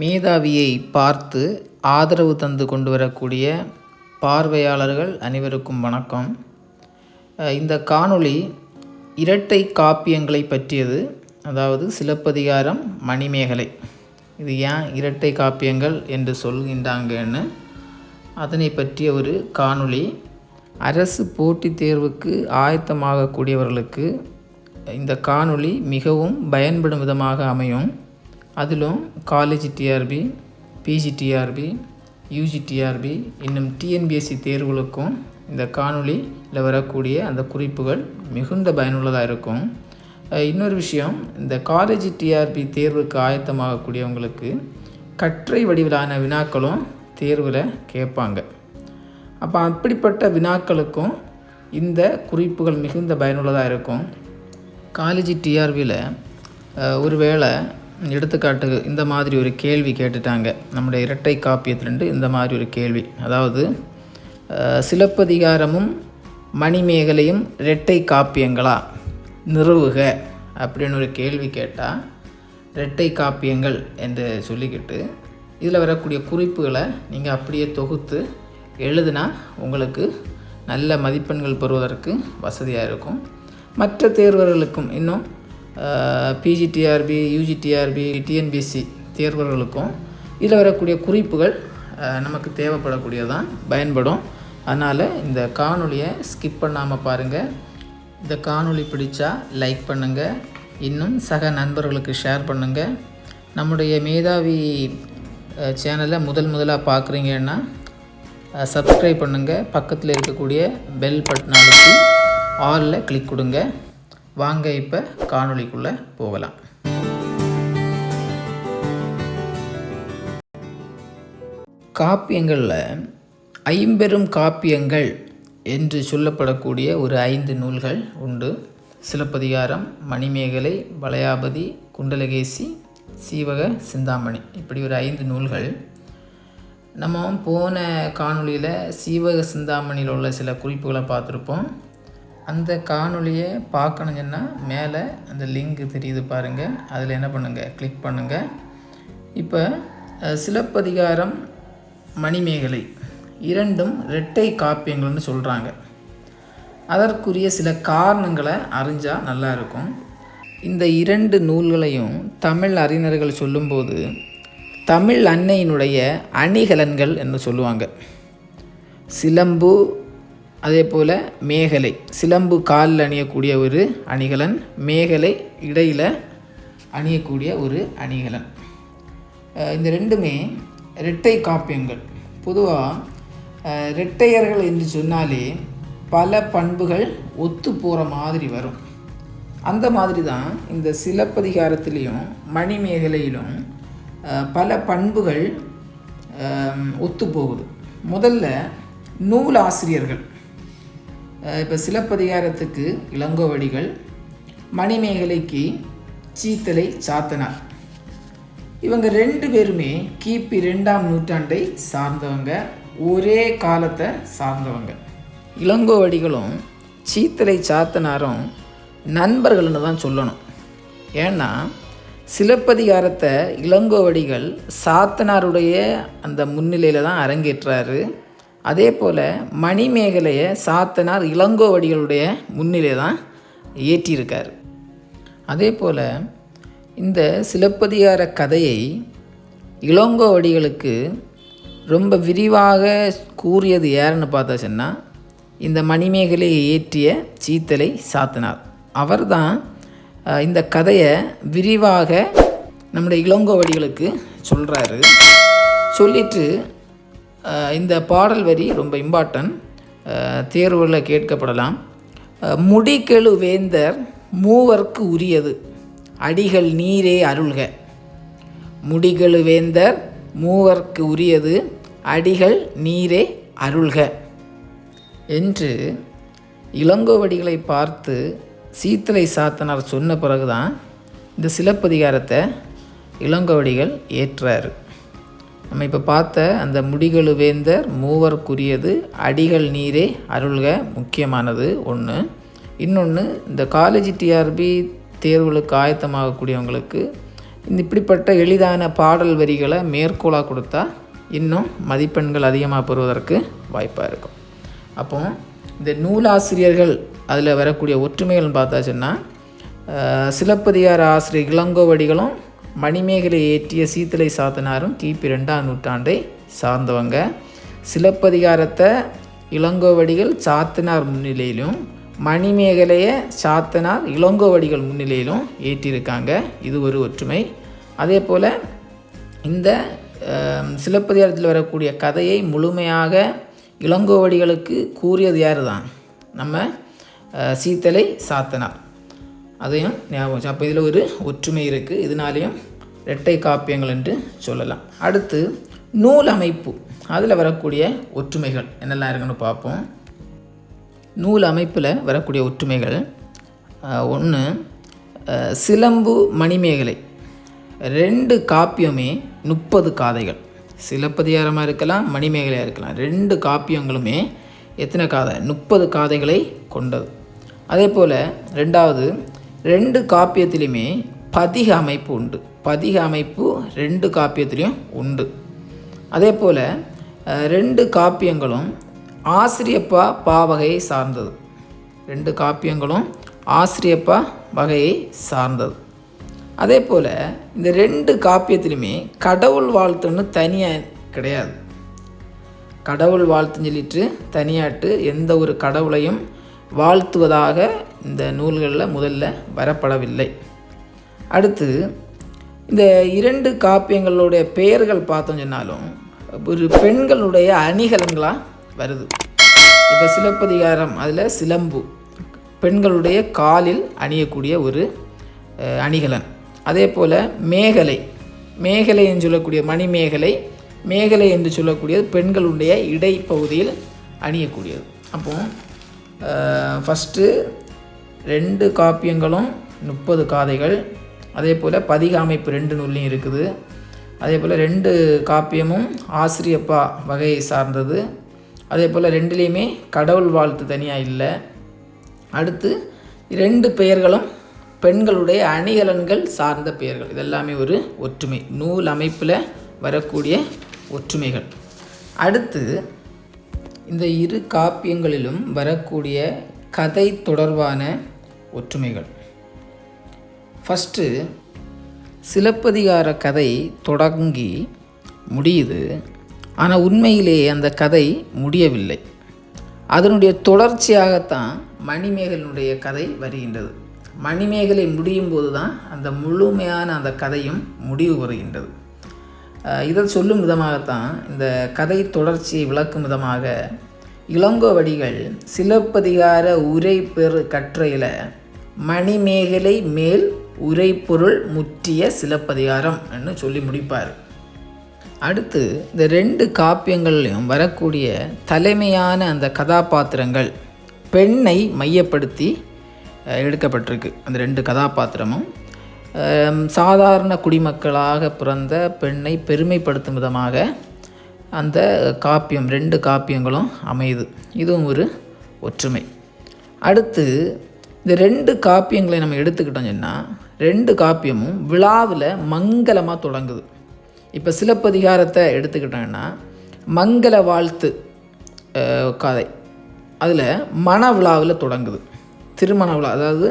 மேதாவியை பார்த்து ஆதரவு தந்து கொண்டு வரக்கூடிய பார்வையாளர்கள் அனைவருக்கும் வணக்கம். இந்த காணொளி இரட்டை காப்பியங்களை பற்றியது அதாவது சிலப்பதிகாரம் மணிமேகலை. இது ஏன் இரட்டை காப்பியங்கள் என்று சொல்கின்றாங்கன்னு அதனை பற்றிய ஒரு காணொளி. அரசு போட்டித் தேர்வுக்கு ஆயத்தமாகக்கூடியவர்களுக்கு இந்த காணொளி மிகவும் பயன்படும் விதமாக அமையும். அதிலும் college TRB PG TRB UG TRB இன்னும் டிஎன்பிஎஸ்சி தேர்வுகளுக்கும் இந்த காணொளியில் வரக்கூடிய அந்த குறிப்புகள் மிகுந்த பயனுள்ளதாக இருக்கும். இன்னொரு விஷயம் இந்த காலேஜ் டிஆர்பி தேர்வுக்கு ஆயத்தமாகக்கூடியவங்களுக்கு கற்றை வடிவிலான வினாக்களும் தேர்வில் கேட்பாங்க. அப்போ அப்படிப்பட்ட வினாக்களுக்கும் இந்த குறிப்புகள் மிகுந்த பயனுள்ளதாக இருக்கும். காலேஜ் டிஆர்பியில் ஒருவேளை எடுத்துக்காட்டுக்கு இந்த மாதிரி ஒரு கேள்வி கேட்டுட்டாங்க. நம்முடைய இரட்டை காப்பியத்திலிருந்து இந்த மாதிரி ஒரு கேள்வி. அதாவது சிலப்பதிகாரமும் மணிமேகலையும் இரட்டை காப்பியங்களா? நிறுவுக அப்படின்னு ஒரு கேள்வி கேட்டால் இரட்டை காப்பியங்கள் என்று சொல்லிக்கிட்டு இதில் வரக்கூடிய குறிப்புகளை நீங்கள் அப்படியே தொகுத்து எழுதுனா உங்களுக்கு நல்ல மதிப்பெண்கள் பெறுவதற்கு வசதியாக இருக்கும். மற்ற தேர்வர்களுக்கும் இன்னும் பிஜிடிஆர்பி யூஜிடிஆர்பி டிஎன்பிஎஸ்சி தேர்வர்களுக்கும் இதில் வரக்கூடிய குறிப்புகள் நமக்கு தேவைப்படக்கூடியதான் பயன்படும். அதனால் இந்த காணொலியை ஸ்கிப் பண்ணாமல் பாருங்கள் இந்த காணொலி பிடிச்சா லைக் பண்ணுங்கள் இன்னும் சக நண்பர்களுக்கு ஷேர் பண்ணுங்கள் நம்முடைய மேதாவி சேனலை முதல் முதலாக பார்க்குறீங்கன்னா சப்ஸ்கிரைப் பண்ணுங்கள் பக்கத்தில் இருக்கக்கூடிய பெல் பட்டன் அழுத்தி ஆலில் கிளிக் கொடுங்க. வாங்க இப்போ காணொளிக்குள்ளே போகலாம். காப்பியங்களில் ஐம்பெரும் காப்பியங்கள் என்று சொல்லப்படக்கூடிய ஒரு ஐந்து நூல்கள் உண்டு. சிலப்பதிகாரம் மணிமேகலை வளையாபதி குண்டலகேசி சீவக சிந்தாமணி இப்படி ஒரு ஐந்து நூல்கள். நம்ம போன காணொலியில் சீவக சிந்தாமணியில் உள்ள சில குறிப்புகளை பார்த்துருப்போம். அந்த காணொளியை பார்க்கணும் சொன்னால் மேலே அந்த லிங்க் தெரியுது பாருங்கள் அதில் என்ன பண்ணுங்கள் கிளிக் பண்ணுங்கள் இப்போ சிலப்பதிகாரம் மணிமேகலை இரண்டும் இரட்டை காப்பியங்கள்னு சொல்கிறாங்க அதற்குரிய சில காரணங்களை அறிஞ்சால் நல்லா இருக்கும். இந்த இரண்டு நூல்களையும் தமிழ் அறிஞர்கள் சொல்லும்போது தமிழ் அன்னையினுடைய அணிகலன்கள் என்று சொல்லுவாங்க. சிலம்பு அதே போல் மேகலை சிலம்பு காலில் அணியக்கூடிய ஒரு அணிகலன் மேகலை இடையில் அணியக்கூடிய ஒரு அணிகலன். இந்த ரெண்டுமே இரட்டை காப்பியங்கள். பொதுவாக இரட்டையர்கள் என்று சொன்னாலே பல பண்புகள் ஒத்து போகிற மாதிரி வரும். அந்த மாதிரி தான் இந்த சிலப்பதிகாரத்திலையும் மணிமேகலையிலும் பல பண்புகள் ஒத்து போகுது. முதல்ல நூலாசிரியர்கள். இப்போ சிலப்பதிகாரத்துக்கு இளங்கோவடிகள் மணிமேகலைக்கு சீத்தலை சாத்தனார். இவங்க ரெண்டு பேருமே கிபி ரெண்டாம் நூற்றாண்டை சார்ந்தவங்க. ஒரே காலத்தை சார்ந்தவங்க. இளங்கோவடிகளும் சீத்தலை சாத்தனாரும் நண்பர்கள்னு தான் சொல்லணும். ஏன்னா சிலப்பதிகாரத்தை இளங்கோவடிகள் சாத்தனாருடைய அந்த முன்னிலையில் தான் அரங்கேற்றாரு. அதே போல் மணிமேகலையை சாத்தனார் இளங்கோவடிகளுடைய முன்னிலை தான் ஏற்றியிருக்கார் அதே போல் இந்த சிலப்பதிகார கதையை இளங்கோவடிகளுக்கு ரொம்ப விரிவாக கூறியது யாருன்னு பார்த்தா சொன்னால் இந்த மணிமேகலையை ஏற்றிய சீத்தலை சாத்தனார். அவர்தான் தான் இந்த கதையை விரிவாக நம்முடைய இளங்கோவடிகளுக்கு சொல்கிறாரு சொல்லிட்டு இந்த பாடல் வரி ரொம்ப இம்பார்ட்டன்ட் தேர்வில் கேட்கப்படலாம். முடிக்கெழு முடிகெழு வேந்தர் மூவர்க்கு உரியது. அடிகள் நீரே அருள்க. முடிகெழு வேந்தர் மூவர்க்கு உரியது. அடிகள் நீரே அருள்க. என்று இளங்கோவடிகளை பார்த்து சீத்தலை சாத்தனார் சொன்ன பிறகுதான் இந்த சிலப்பதிகாரத்தை இளங்கோவடிகள் ஏற்றார். நம்ம இப்போ பார்த்த அந்த முடிகளு வேந்தர் மூவர்க்குரியது அடிகள் நீரே அருள்க முக்கியமானது ஒன்று இன்னொன்று இந்த காலேஜ் டிஆர்பி தேர்வுகளுக்கு ஆயத்தமாகக்கூடியவங்களுக்கு இந்த இப்படிப்பட்ட எளிதான பாடல் வரிகளை மேற்கோளாக கொடுத்தா இன்னும் மதிப்பெண்கள் அதிகமாக பெறுவதற்கு வாய்ப்பாக இருக்கும். அப்போ இந்த நூலாசிரியர்கள் அதில் வரக்கூடிய ஒற்றுமைகள்னு பார்த்தாச்சுன்னா சிலப்பதிகார ஆசிரியர் இளங்கோவடிகளும் மணிமேகலை ஏற்றிய சீத்தலை சாத்தனாரும் கிபி ரெண்டாம் நூற்றாண்டை சார்ந்தவங்க. சிலப்பதிகாரத்தை இளங்கோவடிகள் சாத்தனார் முன்னிலையிலும் மணிமேகலையை சாத்தனார் இளங்கோவடிகள் முன்னிலையிலும் ஏற்றியிருக்காங்க. இது ஒரு ஒற்றுமை. அதே போல் இந்த சிலப்பதிகாரத்தில் வரக்கூடிய கதையை முழுமையாக இளங்கோவடிகளுக்கு கூறியது யார் தான் நம்ம சீத்தலை சாத்தனார். அதையும் ஞாபகம் அப்போ இதில் ஒரு ஒற்றுமை இருக்குது இதனாலேயும் இரட்டை காப்பியங்கள் என்று சொல்லலாம். அடுத்து நூல் அமைப்பு. அதில் வரக்கூடிய ஒற்றுமைகள் என்னெல்லாம் இருக்குன்னு பார்ப்போம். நூல் அமைப்பில் வரக்கூடிய ஒற்றுமைகள் ஒன்று சிலம்பு மணிமேகலை. ரெண்டு காப்பியமே முப்பது காதைகள். சிலப்பதிகாரமாக இருக்கலாம் மணிமேகலையாக இருக்கலாம். ரெண்டு காப்பியங்களுமே எத்தனை காதை? முப்பது காதைகளை கொண்டது. அதே போல் ரெண்டாவது ரெண்டு காப்பியத்திலையுமே பதிக அமைப்பு உண்டு. பதிக அமைப்பு ரெண்டு காப்பியத்திலையும் உண்டு. அதே போல் ரெண்டு காப்பியங்களும் ஆசிரியப்பா பா வகையை சார்ந்தது. ரெண்டு காப்பியங்களும் ஆசிரியப்பா வகையை சார்ந்தது. அதே போல் இந்த ரெண்டு காப்பியத்திலுமே கடவுள் வாழ்த்துன்னு தனியாக கிடையாது. கடவுள் வாழ்த்துன்னு சொல்லிட்டு தனியாட்டு எந்த ஒரு கடவுளையும் வாழ்த்துவதாக இந்த நூல்களில் முதல்ல வரப்படவில்லை. அடுத்து இந்த இரண்டு காப்பியங்களுடைய பெயர்கள் பார்த்தோம் சொன்னாலும் ஒரு பெண்களுடைய அணிகலன்களாக வருது. இப்போ சிலப்பதிகாரம் அதில் சிலம்பு பெண்களுடைய காலில் அணியக்கூடிய ஒரு அணிகலன். அதே போல் மேகலை மேகலை என்று சொல்லக்கூடிய மணிமேகலை மேகலை என்று சொல்லக்கூடியது பெண்களுடைய இடைப்பகுதியில் அணியக்கூடியது. அப்போது ஃபஸ்ட்டு ரெண்டு காப்பியங்களும் முப்பது காதைகள். அதே போல் பதிக அமைப்பு ரெண்டு நூல்லையும் இருக்குது. அதே போல் ரெண்டு காப்பியமும் ஆசிரியப்பா வகையை சார்ந்தது. அதே போல் ரெண்டுலேயுமே கடவுள் வாழ்த்து தனியாக இல்லை. அடுத்து ரெண்டு பெயர்களும் பெண்களுடைய அணிகலன்கள் சார்ந்த பெயர்கள். இதெல்லாமே ஒரு ஒற்றுமை. நூல் அமைப்பில் வரக்கூடிய ஒற்றுமைகள். அடுத்து இந்த இரு காப்பியங்களிலும் வரக்கூடிய கதை தொடர்பான ஒற்றுமைகள். ஃபஸ்ட்டு சிலப்பதிகார கதை தொடங்கி முடியுது. ஆனால் உண்மையிலேயே அந்த கதை முடியவில்லை. அதனுடைய தொடர்ச்சியாகத்தான் மணிமேகலினுடைய கதை வருகின்றது. மணிமேகலை முடியும் போது தான் அந்த முழுமையான அந்த கதையும் முடிவு வருகின்றது. இதை சொல்லும் விதமாகத்தான் இந்த கதை தொடர்ச்சியை விளக்கும் விதமாக இளங்கோவடிகள் சிலப்பதிகார உரை பெறு கற்றையில் மணிமேகலை மேல் உரைப்பொருள் முற்றிய சிலப்பதிகாரம் என்று சொல்லி முடிப்பார். அடுத்து இந்த ரெண்டு காப்பியங்கள்லையும் வரக்கூடிய தலைமையான அந்த கதாபாத்திரங்கள் பெண்ணை மையப்படுத்தி எடுக்கப்பட்டிருக்கு. அந்த ரெண்டு கதாபாத்திரமும் சாதாரண குடிமக்களாக பிறந்த பெண்ணை பெருமைப்படுத்தும் விதமாக அந்த காப்பியம் ரெண்டு காப்பியங்களும் அமையுது. இதுவும் ஒரு ஒற்றுமை. அடுத்து இந்த ரெண்டு காப்பியங்களை நம்ம எடுத்துக்கிட்டோம் சொன்னால் ரெண்டு காப்பியமும் விழாவில் மங்களமாக தொடங்குது. இப்போ சிலப்பதிகாரத்தை எடுத்துக்கிட்டோம்னா மங்கள வாழ்த்து கதை. அதில் மண விழாவில் தொடங்குது. திருமண விழா அதாவது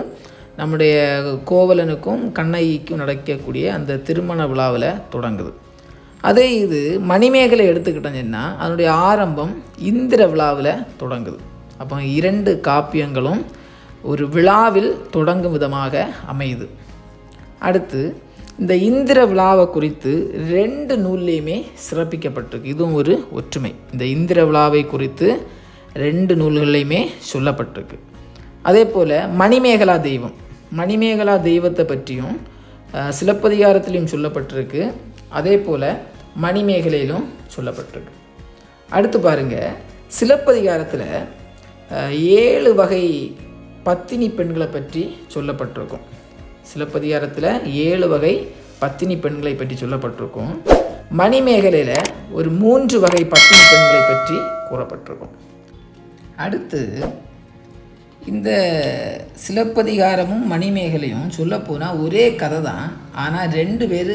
நம்முடைய கோவலனுக்கும் கண்ணகிக்கும் நடக்கக்கூடிய அந்த திருமண விழாவில் தொடங்குது. அதே இது மணிமேகலை எடுத்துக்கிட்டோம் சொன்னால் அதனுடைய ஆரம்பம் இந்திர விழாவில் தொடங்குது. அப்போ இரண்டு காப்பியங்களும் ஒரு விழாவில் தொடங்கும் விதமாக அமையுது. அடுத்து இந்த இந்திர விழாவை குறித்து ரெண்டு நூல்லையுமே சிறப்பிக்கப்பட்டிருக்கு. இதுவும் ஒரு ஒற்றுமை. இந்த இந்திர விழாவை குறித்து ரெண்டு நூல்கள்லையுமே சொல்லப்பட்டிருக்கு. அதே போல் மணிமேகலா தெய்வம். மணிமேகலா தெய்வத்தை பற்றியும் சிலப்பதிகாரத்திலையும் சொல்லப்பட்டிருக்கு. அதே போல் மணிமேகலையிலும் சொல்லப்பட்டிருக்கு. அடுத்து பாருங்க சிலப்பதிகாரத்தில் ஏழு வகை பத்தினி பெண்களை பற்றி சொல்லப்பட்டிருக்கும். சிலப்பதிகாரத்தில் ஏழு வகை பத்தினி பெண்களை பற்றி சொல்லப்பட்டிருக்கும். மணிமேகலையில் ஒரு மூன்று வகை பத்தினி பெண்களை பற்றி கூறப்பட்டிருக்கும். அடுத்து இந்த சிலப்பதிகாரமும் மணிமேகலையும் சொல்லப்போனால் ஒரே கதை தான். ஆனால் ரெண்டு பேர்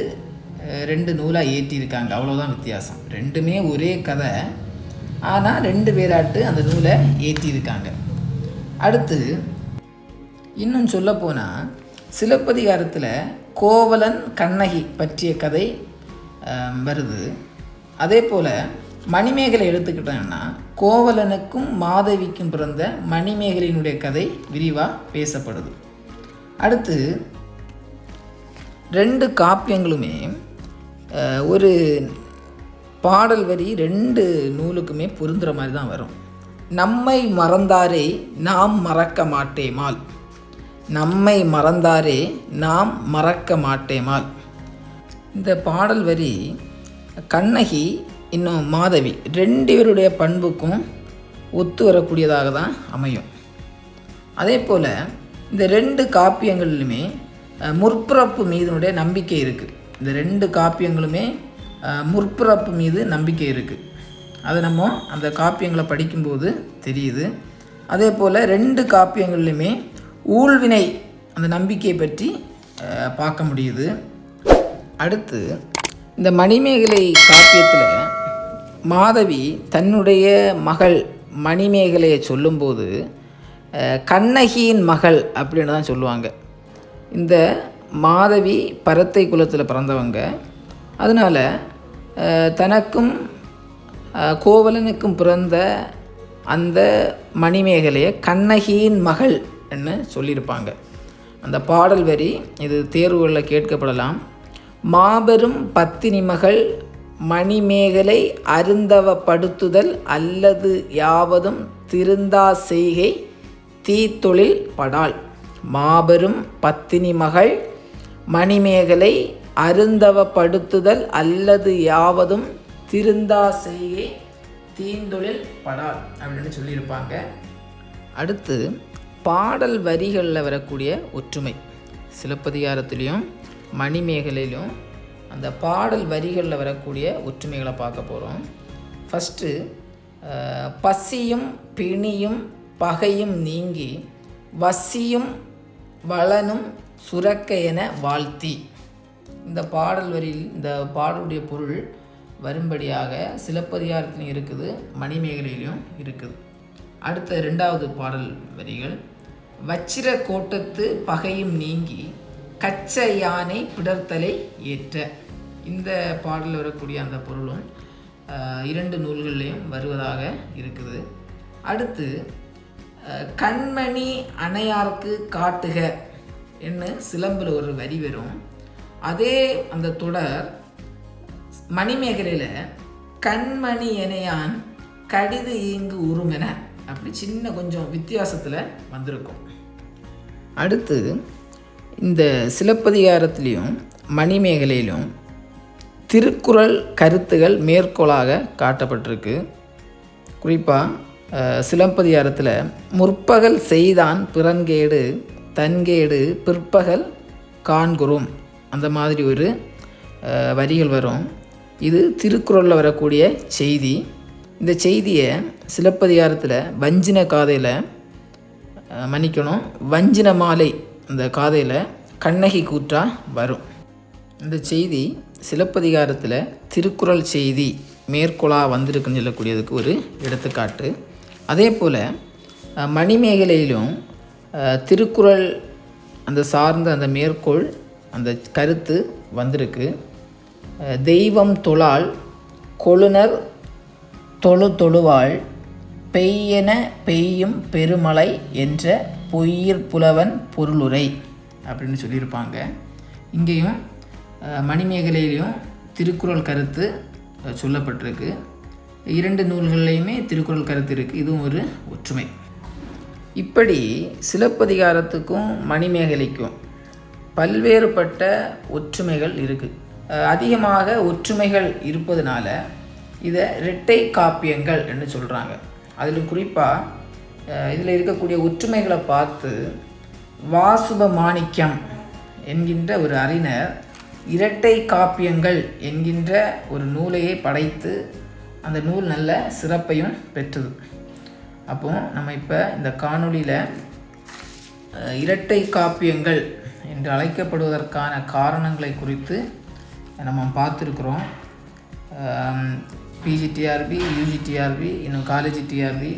ரெண்டு நூலாக ஏற்றியிருக்காங்க. அவ்வளோதான் வித்தியாசம். ரெண்டுமே ஒரே கதை. ஆனால் ரெண்டு பேராட்டு அந்த நூலை ஏற்றியிருக்காங்க. அடுத்து இன்னும் சொல்லப்போனால் சிலப்பதிகாரத்தில் கோவலன் கண்ணகி பற்றிய கதை வருது. அதே போல் மணிமேகலை எடுத்துக்கிட்டோம்னா கோவலனுக்கும் மாதவிக்கும் பிறந்த மணிமேகலையினுடைய கதை விரிவாக பேசப்படுது. அடுத்து ரெண்டு காப்பியங்களுமே ஒரு பாடல் வரி ரெண்டு நூலுக்குமே பொருந்துகிற மாதிரி தான் வரும். நம்மை மறந்தாரே நாம் மறக்க மாட்டேமால் நம்மை மறந்தாரே நாம் மறக்க மாட்டேமால். இந்த பாடல் வரி கண்ணகி இன்னும் மாதவி ரெண்டு பேருடைய பண்புக்கும் ஒத்து வரக்கூடியதாக தான் அமையும். அதே போல் இந்த ரெண்டு காப்பியங்களிலுமே முற்புறப்பு முற்பிறப்பு நம்பிக்கை இருக்குது இந்த ரெண்டு காப்பியங்களுமே முற்புறப்பு முற்பிறப்பு மீது நம்பிக்கை இருக்குது அதை நம்ம அந்த காப்பியங்களை படிக்கும்போது தெரியுது. அதே போல் ரெண்டு காப்பியங்கள்லையுமே ஊழ்வினை அந்த நம்பிக்கையை பற்றி பார்க்க முடியுது. அடுத்து இந்த மணிமேகலை காப்பியத்தில் மாதவி தன்னுடைய மகள் மணிமேகலையை சொல்லும்போது கண்ணகியின் மகள் அப்படின்னு தான் சொல்லுவாங்க. இந்த மாதவி பரத்தை குலத்தில் பிறந்தவங்க. அதனால் தனக்கும் கோவலனுக்கும் பிறந்த அந்த மணிமேகலையை கண்ணகியின் மகள் என்று சொல்லியிருப்பாங்க. அந்த பாடல் வரி இது தேர்வுகளில் கேட்கப்படலாம். மாபெரும் பத்தினி மகள் மணிமேகலை அருந்தவப்படுத்துதல் அல்லது யாவதும் திருந்தா செய்கை தீத்தொழில் படால். மாபெரும் பத்தினி மகள் மணிமேகலை அருந்தவப்படுத்துதல் அல்லது யாவதும் திருந்தா செய்கை தீந்தொழில் படால் அப்படின்னு சொல்லியிருப்பாங்க. அடுத்து பாடல் வரிகளில் வரக்கூடிய ஒற்றுமை. சிலப்பதிகாரத்துலேயும் மணிமேகலையிலும் அந்த பாடல் வரிகளில் வரக்கூடிய ஒற்றுமைகளை பார்க்க போகிறோம் ஃபஸ்ட்டு பசியும் பிணியும் பகையும் நீங்கி வசியும் வளனும் சுரக்க என வாழ்த்தி. இந்த பாடல் வரியில் இந்த பாடலுடைய பொருள் வரும்படியாக சிலப்பதிகாரத்திலும் இருக்குது மணிமேகலையிலும் இருக்குது. அடுத்த ரெண்டாவது பாடல் வரிகள். வச்சிர கோட்டத்து பகையும் நீங்கி கச்ச யானை பிடர்த்தலை ஏற்ற. இந்த பாடலில் வரக்கூடிய அந்த பொருளும் இரண்டு நூல்கள்லையும் வருவதாக இருக்குது. அடுத்து கண்மணி அணையார்க்கு காட்டுக என்று சிலம்பில் ஒரு வரி வரும். அதே அந்த தொடர் மணிமேகலையில் கண்மணி எனையான் கடிது ஈங்கு உருமென அப்படி சின்ன கொஞ்சம் வித்தியாசத்தில் வந்திருக்கும். அடுத்து இந்த சிலப்பதிகாரத்திலையும் மணிமேகலையிலும் திருக்குறள் கருத்துகள் மேற்கோளாக காட்டப்பட்டிருக்கு. குறிப்பாக சிலப்பதிகாரத்தில் முற்பகல் செய்தான் பிறன்கேடு தன்கேடு பிற்பகல் காண்குறும். அந்த மாதிரி ஒரு வரிகள் வரும். இது திருக்குறளில் வரக்கூடிய செய்தி. இந்த செய்தியை சிலப்பதிகாரத்தில் வஞ்சின காதையில் மன்னிக்கணும். வஞ்சின மாலை அந்த காதையில் கண்ணகி கூற்றா வரும். இந்த செய்தி சிலப்பதிகாரத்தில் திருக்குறள் செய்தி மேற்கோளாக வந்திருக்குன்னு சொல்லக்கூடியதுக்கு ஒரு எடுத்துக்காட்டு. அதே போல் மணிமேகலையிலும் திருக்குறள் அந்த சார்ந்த அந்த மேற்கோள் அந்த கருத்து வந்திருக்கு. தெய்வம் தொழால் கொழுனர் தொழு தொழுவாள் பெய்யென பெய்யும் பெருமழை என்ற பொய்யிற் புலவன் பொருளுரை அப்படின்னு சொல்லியிருப்பாங்க. இங்கேயும் மணிமேகலையிலையும் திருக்குறள் கருத்து சொல்லப்பட்டிருக்கு. இரண்டு நூல்கள்லையுமே திருக்குறள் கருத்து இருக்குது இதுவும் ஒரு ஒற்றுமை. இப்படி சிலப்பதிகாரத்துக்கும் மணிமேகலைக்கும் பல்வேறுபட்ட ஒற்றுமைகள் இருக்குது அதிகமாக ஒற்றுமைகள் இருப்பதனால இதை இரட்டை காப்பியங்கள் என்று சொல்கிறாங்க அதில் குறிப்பாக இதில் இருக்கக்கூடிய ஒற்றுமைகளை பார்த்து வாசுப மாணிக்கம் என்கின்ற ஒரு அறிஞர் இரட்டை காப்பியங்கள் என்கின்ற ஒரு நூலையே படைத்து அந்த நூல் நல்ல சிறப்பையும் பெற்றது. அப்போ நம்ம இப்போ இந்த காணொளியில் இரட்டை காப்பியங்கள் என்று அழைக்கப்படுவதற்கான காரணங்களை குறித்து நம்ம பார்த்துருக்குறோம். பிஜிடிஆர்பி யூஜிடிஆர்பி இன்னும் காலேஜ் டிஆர்பி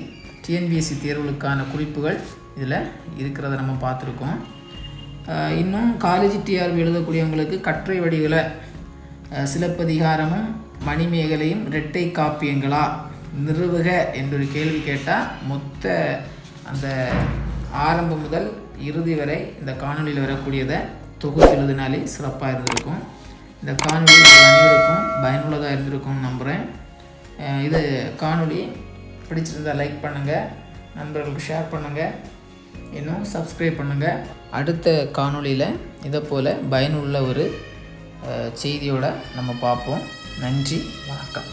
டிஎன்பிஎஸ்சி தேர்வுகளுக்கான குறிப்புகள் இதில் இருக்கிறத நம்ம பார்த்துருக்கோம். இன்னும் காலேஜ் டிஆர்பி எழுதக்கூடியவங்களுக்கு கற்றை வடிவில் சிலப்பதிகாரமும் மணிமேகலையும் இரட்டை காப்பியங்களா? நிறுவுக என்று ஒரு கேள்வி கேட்டால் மொத்த அந்த ஆரம்பம் முதல் இறுதி வரை இந்த காணொளியில் வரக்கூடியதை தொகுத்து எழுதினாலே சிறப்பாக இருந்திருக்கும். இந்த காணொலி அனைவருக்கும் பயனுள்ளதாக இருந்திருக்கும்னு நம்புகிறேன் இது காணொளி பிடிச்சிருந்தா லைக் பண்ணுங்கள் நண்பர்களுக்கு ஷேர் பண்ணுங்கள் இன்னும் சப்ஸ்கிரைப் பண்ணுங்கள் அடுத்த காணொளியில் இதை போல் பயனுள்ள ஒரு செய்தியோடு செய்தியோட நம்ம பார்ப்போம். நன்றி வணக்கம்.